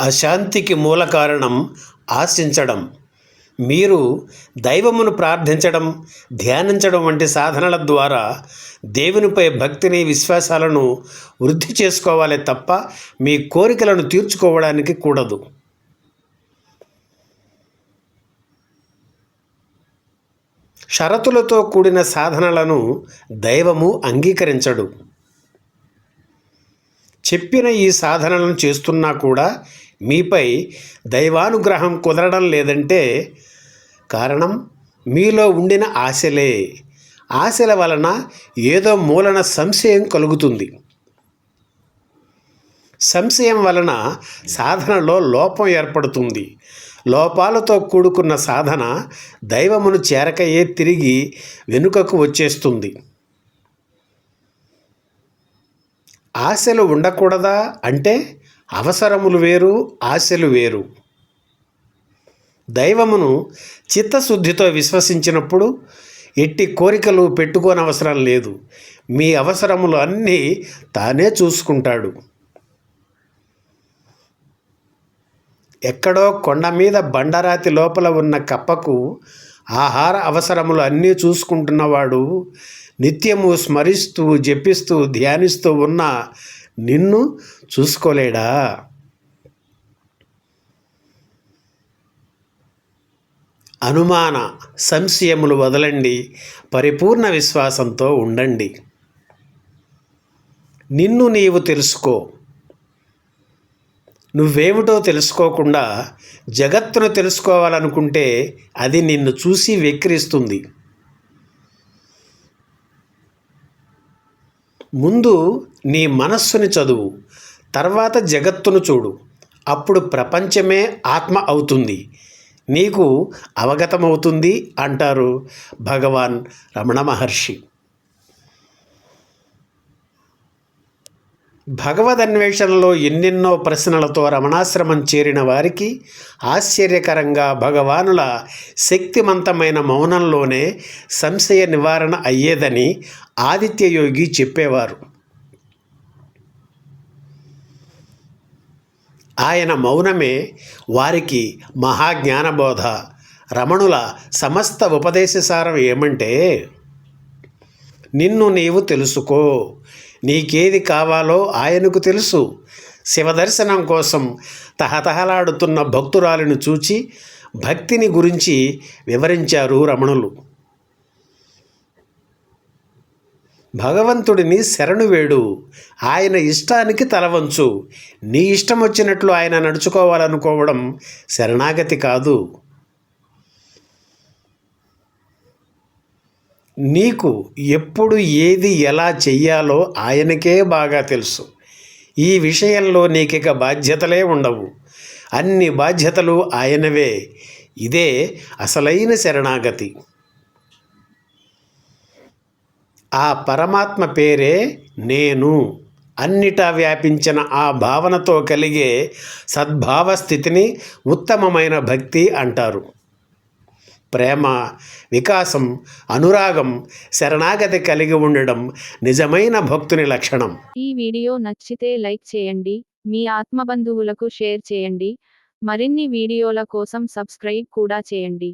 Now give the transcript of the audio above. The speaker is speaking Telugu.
అశాంతికి మూల కారణం ఆశించడం. మీరు దైవమును ప్రార్థించడం ధ్యానించడం వంటి సాధనల ద్వారా దేవునిపై భక్తిని విశ్వాసాలను వృద్ధి చేసుకోవాలి తప్ప మీ కోరికలను తీర్చుకోవడానికి కూడదు. షరతులతో కూడిన సాధనలను దైవము అంగీకరించడు. చెప్పిన ఈ సాధనలను చేస్తున్నా కూడా మీపై దైవానుగ్రహం కుదరడం లేదంటే కారణం మీలో ఉండిన ఆశలే. ఆశల వలన ఏదో మూలన సంశయం కలుగుతుంది. సంశయం వలన సాధనలో లోపం ఏర్పడుతుంది. లోపాలతో కూడుకున్న సాధన దైవమును చేరకయే తిరిగి వెనుకకు వచ్చేస్తుంది. ఆశలు ఉండకూడదా అంటే అవసరములు వేరు ఆశలు వేరు. దైవమును చిత్తశుద్ధితో విశ్వసించినప్పుడు ఎట్టి కోరికలు పెట్టుకోనవసరం లేదు. మీ అవసరములు అన్నీ తానే చూసుకుంటాడు. ఎక్కడో కొండ మీద బండరాతి లోపల ఉన్న కప్పకు ఆహార అవసరములు అన్నీ చూసుకుంటున్నవాడు నిత్యము స్మరిస్తూ జపిస్తూ ధ్యానిస్తూ ఉన్న నిన్ను చూసుకోలేడా? అనుమాన సంశయములు వదలండి. పరిపూర్ణ విశ్వాసంతో ఉండండి. నిన్ను నీవు తెలుసుకో. నువ్వేమిటో తెలుసుకోకుండా జగత్తును తెలుసుకోవాలనుకుంటే అది నిన్ను చూసి వెక్కిరిస్తుంది. ముందు నీ మనస్సుని చదువు తర్వాత జగత్తును చూడు. అప్పుడు ప్రపంచమే ఆత్మ అవుతుంది. నీకు అవగతమవుతుంది అంటారు భగవాన్ రమణ మహర్షి. భగవద్ అన్వేషణలో ఎన్నెన్నో ప్రశ్నలతో రమణాశ్రమం చేరిన వారికి ఆశ్చర్యకరంగా భగవానుల శక్తిమంతమైన మౌనంలోనే సంశయ నివారణ అయ్యేదని ఆదిత్యయోగి చెప్పేవారు. ఆయన మౌనమే వారికి మహాజ్ఞానబోధ. రమణుల సమస్త ఉపదేశసారం ఏమంటే నిన్ను నీవు తెలుసుకో. నీకేది కావాలో ఆయనకు తెలుసు. శివదర్శనం కోసం తహతహలాడుతున్న భక్తురాలను చూచి భక్తిని గురించి వివరించారు రమణులు. భగవంతుడిని శరణు వేడు. ఆయన ఇష్టానికి తలవంచు నీ ఇష్టం వచ్చినట్లు ఆయన నడుచుకోవాలనుకోవడం శరణాగతి కాదు. నీకు ఎప్పుడు ఏది ఎలా చెయ్యాలో ఆయనకే బాగా తెలుసు. ఈ విషయంలో నీకిక బాధ్యతలే ఉండవు. అన్ని బాధ్యతలు ఆయనవే. ఇదే అసలైన శరణాగతి. ఆ పరమాత్మ పేరే నేను. అన్నిటా వ్యాపించిన ఆ భావనతో కలిగే సద్భావ స్థితిని ఉత్తమమైన భక్తి అంటారు. ప్రేమ వికాసం అనురాగం శరణాగతి కలిగి ఉండడం నిజమైన భక్తుని లక్షణం. ఈ వీడియో నచ్చితే లైక్ చేయండి మీ ఆత్మబంధువులకు షేర్ చేయండి మరిన్ని వీడియోల కోసం సబ్స్క్రైబ్ కూడా చేయండి.